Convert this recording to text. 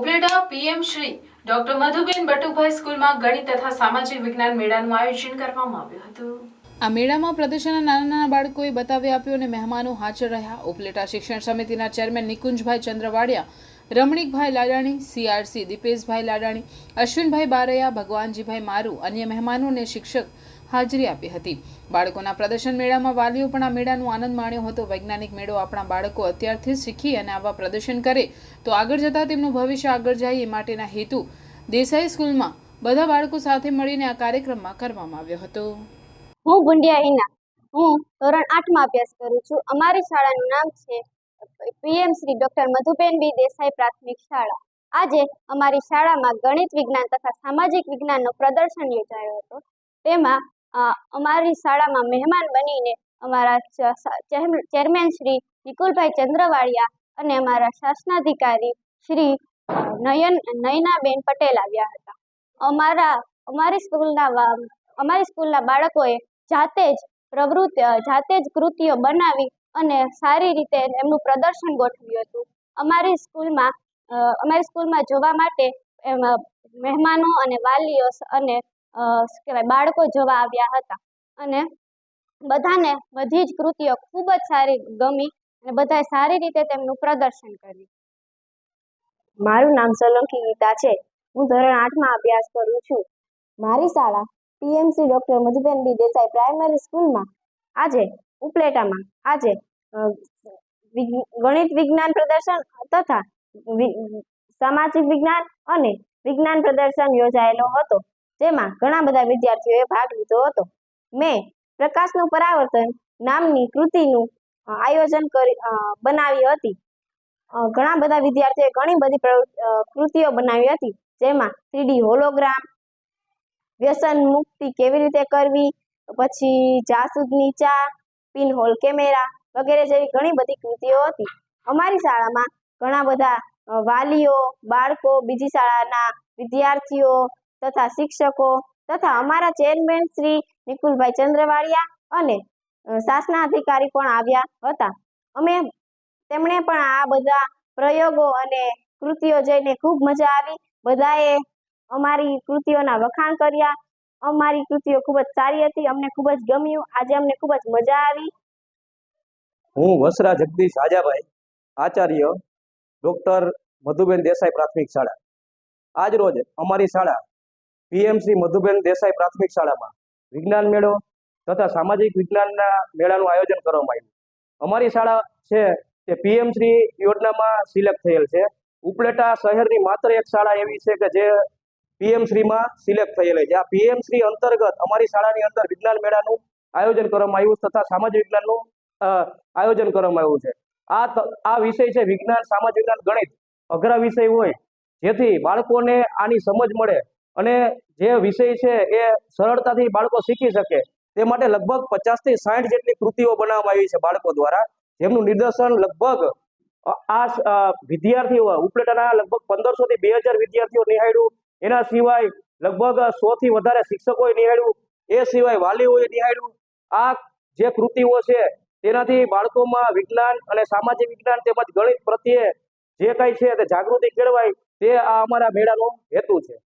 Upleta PM Shri doctor Madhuben Batubhai સ્કૂલમાં ગણિત તથા સામાજિક વિજ્ઞાન મેળાનું આયોજન કરવામાં આવ્યું હતું. આ મેળામાં પ્રદેશના નાના નાના બાળકોએ બતાવી આપ્યું અને મહેમાનો હાજર રહ્યા. ઉપલેટા શિક્ષણ સમિતિના ચેરમેન નિકુંજભાઈ ચંદ્રવાડિયા, રમણીકભાઈ લાડાણી, સીઆરસી દીપેશભાઈ લાડાણી, અશ્વિનભાઈ બારૈયા, ભગવાનજીભાઈ મારુ, અન્ય મહેમાનો અને શિક્ષક હાજરી આપી હતી. બાળકોના પ્રદર્શન મેળામાં વાલીઓ પણ આ મેળાનો આનંદ માણ્યો હતો. વૈજ્ઞાનિક મેળો આપણા બાળકો અત્યારથી શીખી અને આવા પ્રદર્શન કરે તો આગળ જતાં તેમનું ભવિષ્ય આગળ જાય એ માટેના હેતુ દેસાઈ સ્કૂલમાં બધા બાળકો સાથે મળીને આ કાર્યક્રમમાં કરવામાં આવ્યો હતો. હું ગુંડિયા હિના. હું ધોરણ આઠમાં અભ્યાસ કરું છું. અમારી શાળાનું નામ છે PM Shri doctor Madhuben B Desai પ્રાથમિક શાળા. આજે અમારી શાળામાં ગણિત વિજ્ઞાન તથા સામાજિક વિજ્ઞાનનું પ્રદર્શન યોજાયો હતો. તેમાં અમારી શાળામાં મહેમાન બનીને અમારા ચેરમેન શ્રી નિકુલભાઈ ચંદ્રવાળિયા અને અમારા શાસનાધિકારી શ્રી નયન, નયનાબેન પટેલ આવ્યા હતા. અમારા, અમારી સ્કૂલના અમારી સ્કૂલના બાળકોએ જાતે જ પ્રવૃત્તિ, જાતે જ કૃતિઓ બનાવી અને સારી રીતે એમનું પ્રદર્શન ગોઠવ્યું હતું. અમારી સ્કૂલમાં અમારી સ્કૂલમાં જોવા માટે મહેમાનો અને વાલીઓ અને શું કહેવાય, બાળકો જવા આવ્યા હતા. અને બધાને બધી જ કૃતિઓ ખૂબ જ સારી ગમી અને બધાએ સારી રીતે તેમનું પ્રદર્શન કર્યું. મારું નામ સોલંકી ગીતા છે. હું ધોરણ આઠમાં અભ્યાસ કરું છું. મારી શાળા PMC doctor Madhuben B Desai primary સ્કૂલમાં. આજે ઉપલેટામાં, આજે ગણિત વિજ્ઞાન પ્રદર્શન તથા સામાજિક વિજ્ઞાન અને વિજ્ઞાન પ્રદર્શન યોજાયેલો હતો. જેમાં ઘણા બધા વિદ્યાર્થીઓએ ભાગ લીધો હતો. મેં પ્રકાશનું પરાવર્તન નામની કૃતિનું આયોજન કરી બનાવી હતી. ઘણા બધા વિદ્યાર્થીઓએ ઘણી બધી કૃતિઓ બનાવી હતી. જેમાં થ્રીડી હોલોગ્રામ, વ્યસન મુક્તિ કેવી રીતે કરવી, પછી જાસૂદની ચા પિનહોલ કેમેરા વગેરે જેવી ઘણી બધી કૃતિઓ હતી. અમારી શાળામાં ઘણા બધા વાલીઓ, બાળકો, બીજી શાળાના વિદ્યાર્થીઓ તથા શિક્ષકો તથા અમારા ચેરમેન શ્રી નિકુલભાઈ ચંદ્રવાળિયા અને શાસના શાસનાધિકારી પણ આવ્યા હતા. અમે, તેમણે પણ આ બધા પ્રયોગો અને કૃતિઓ જોઈને ખૂબ મજા આવી. બધાએ અમારી કૃતિઓના વખાણ કર્યા. અમારી કૃતિઓ ખૂબ જ સારી હતી. અમને ખૂબ જ ગમ્યું. આજે અમને ખૂબ જ મજા આવી. હું વસરા જગદીશ હાજાભાઈ આચાર્ય ડોક્ટર મધુબેન દેસાઈ પ્રાથમિક શાળા. આજ રોજ અમારી શાળા પીએમસી મધુબેન દેસાઈ પ્રાથમિક શાળામાં વિજ્ઞાન મેળો તથા સામાજિક વિજ્ઞાનના મેળાનું આયોજન કરવામાં આવ્યું. અમારી શાળા છે તે પીએમશ્રી યોજનામાં સિલેક્ટ થયેલ છે. ઉપલેટા શહેરની માત્ર એક શાળા એવી છે કે જે પીએમશ્રીમાં સિલેક્ટ થયેલી છે. આ પીએમશ્રી અંતર્ગત અમારી શાળાની અંદર વિજ્ઞાન મેળાનું આયોજન કરવામાં આવ્યું તથા સામાજિક વિજ્ઞાનનું આયોજન કરવામાં આવ્યું છે. આ આ વિષય છે વિજ્ઞાન, સામાજિક વિજ્ઞાન, ગણિત. અઘરા વિષય હોય જેથી બાળકોને આની સમજ મળે અને જે વિષય છે એ સરળતાથી બાળકો શીખી શકે. તે માટે લગભગ પચાસથી સાઠ જેટલી કૃતિઓ બનાવવામાં આવી છે બાળકો દ્વારા. જેમનું નિદર્શન લગભગ આ વિદ્યાર્થીઓ, ઉપલેટાના લગભગ પંદરસો થી બે હજાર વિદ્યાર્થીઓ નિહાળ્યું. એના સિવાય લગભગ સો થી વધારે શિક્ષકોએ નિહાળ્યું. એ સિવાય વાલીઓએ નિહાળ્યું. આ જે કૃતિઓ છે, તેનાથી બાળકોમાં વિજ્ઞાન અને સામાજિક વિજ્ઞાન તેમજ ગણિત પ્રત્યે જે કાંઈ છે તે જાગૃતિ કેળવાય તે આ અમારા મેળાનો હેતુ છે.